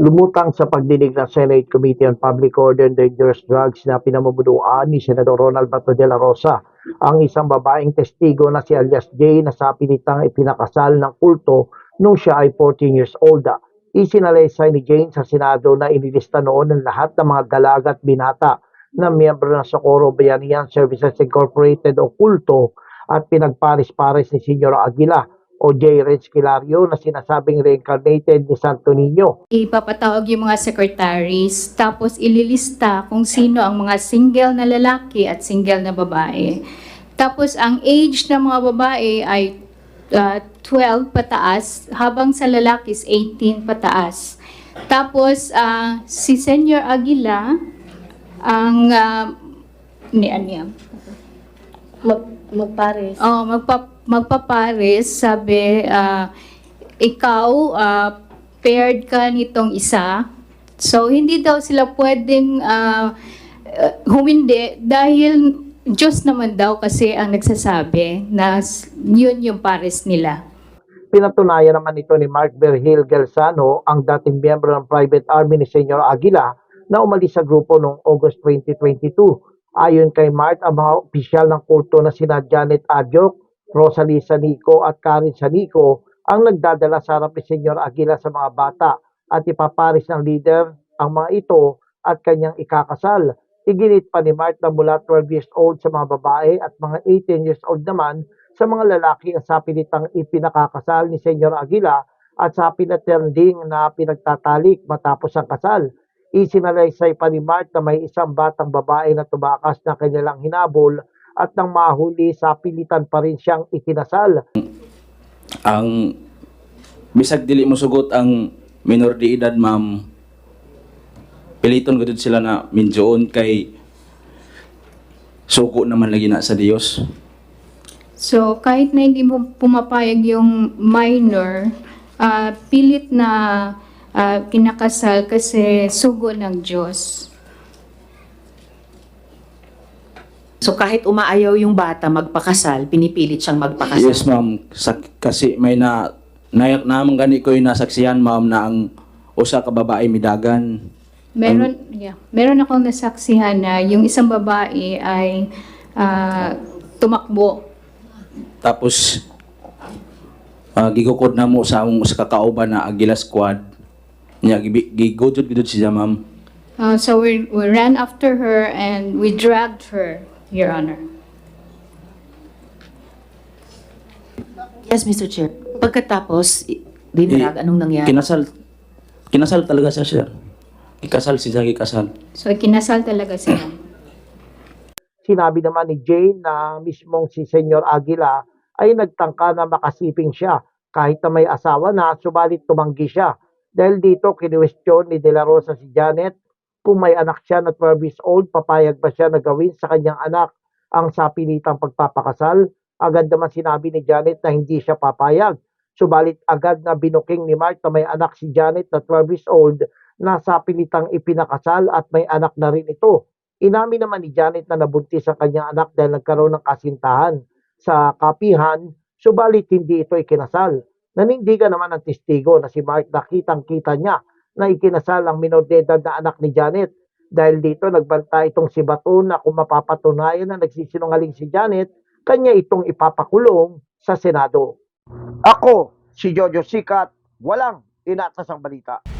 lumutang sa pagdinig ng Senate Committee on Public Order and Dangerous Drugs na pinamumunuan ni Senador Ronald Bato de la Rosa ang isang babaeng testigo na si alias J na sa pinitang ipinakasal ng kulto nung siya ay 14 years old. Isinalaysay ni Jane sa Senado na inilista noon ang lahat ng mga dalaga at binata na miyembro ng Socorro Bayanihan Services Incorporated o kulto at pinagparis-paris ni Senyor Aguila o J. Reg Kilario na sinasabing reincarnated ni Santo Niño. ipapatawag yung mga secretaries, tapos ililista kung sino ang mga single na lalaki at single na babae. Tapos ang age ng mga babae ay uh, 12 pataas, habang sa lalaki is 18 pataas. Tapos ah, si Senyor Aguila, ang uh, ni Anya, Mag, magpares. Oh, magpa, magpapares, sabi, ah, ikaw, ah, paired ka nitong isa. So, hindi daw sila pwedeng ah, humindi dahil Diyos naman daw kasi ang nagsasabi na yun yung pares nila. Pinatunayan naman ito ni Mark Berhil Gelsano, ang dating miyembro ng private army ni Senyor Aguila na umalis sa grupo noong August 2022. Ayon kay Mark, ang mga opisyal ng kulto na sina Janet Adyok, Rosalie Sanico at Karen Sanico ang nagdadala sa harap ni Senyor Aguila sa mga bata at ipaparis ng leader ang mga ito at kanyang ikakasal. Iginit pa ni Mark na mula 12 years old sa mga babae at mga 18 years old naman sa mga lalaki ang sapilitang ipinakakasal ni Senyor Aguila at sa pinatending na pinagtatalik matapos ang kasal. Isinalaysay pa ni Mark na may isang batang babae na tumakas na kanilang hinabol at nang mahuli sa pilitan pa rin siyang ikinasal. ang bisag dili mo sugot ang minor de edad ma'am piliton gud sila na minjoon kay suko naman lagi na sa Dios So, kahit na hindi mo pumapayag yung minor, ah, pilit na ah, kinakasal kasi sugo ng Diyos. So kahit umaayaw yung bata magpakasal, pinipilit siyang magpakasal. yes ma'am. Sa- kasi may na nayak naman gani ko yung nasaksihan ma'am na ang usa ka babae midagan Meron, yeah, meron akong nasaksihan na yung isang babae ay ah, tumakbo. tapos uh, gigukod na mo sa among usa ka kauban na Agila squad. Nya gigudod gudod siya ma'am. Ah, so we, we ran after her and we dragged her, Your Honor. Yes, Mr. Chair. Pagkatapos, dinarag, anong nangyari? kinasal kinasal talaga siya sir ikasal siya ikasal So kinasal talaga sila. Sinabi naman ni Jane na mismong si Senyor Aguila ay nagtangka na makasiping siya kahit na may asawa na subalit tumanggi siya. Dahil dito kinuwestiyon ni De La Rosa si Janet kung may anak siya na 12 years old, papayag ba siya na gawin sa kanyang anak ang sapilitang pagpapakasal? Agad naman sinabi ni Janet na hindi siya papayag. Subalit agad na binuking ni Mark na may anak si Janet na 12 years old na sapilitang ipinakasal at may anak na rin ito. Inamin naman ni Janet na nabuntis ang kanyang anak dahil nagkaroon ng kasintahan sa kapihan, subalit hindi ito ikinasal. Nanindigan naman ang testigo na si Mark na kitang-kita niya na ikinasal ang minor de edad na anak ni Janet. Dahil dito nagbanta itong si Bato na kung mapapatunayan na nagsisinungaling si Janet, kanya itong ipapakulong sa Senado. Ako, si Jojo Sikat, walang inatasang balita.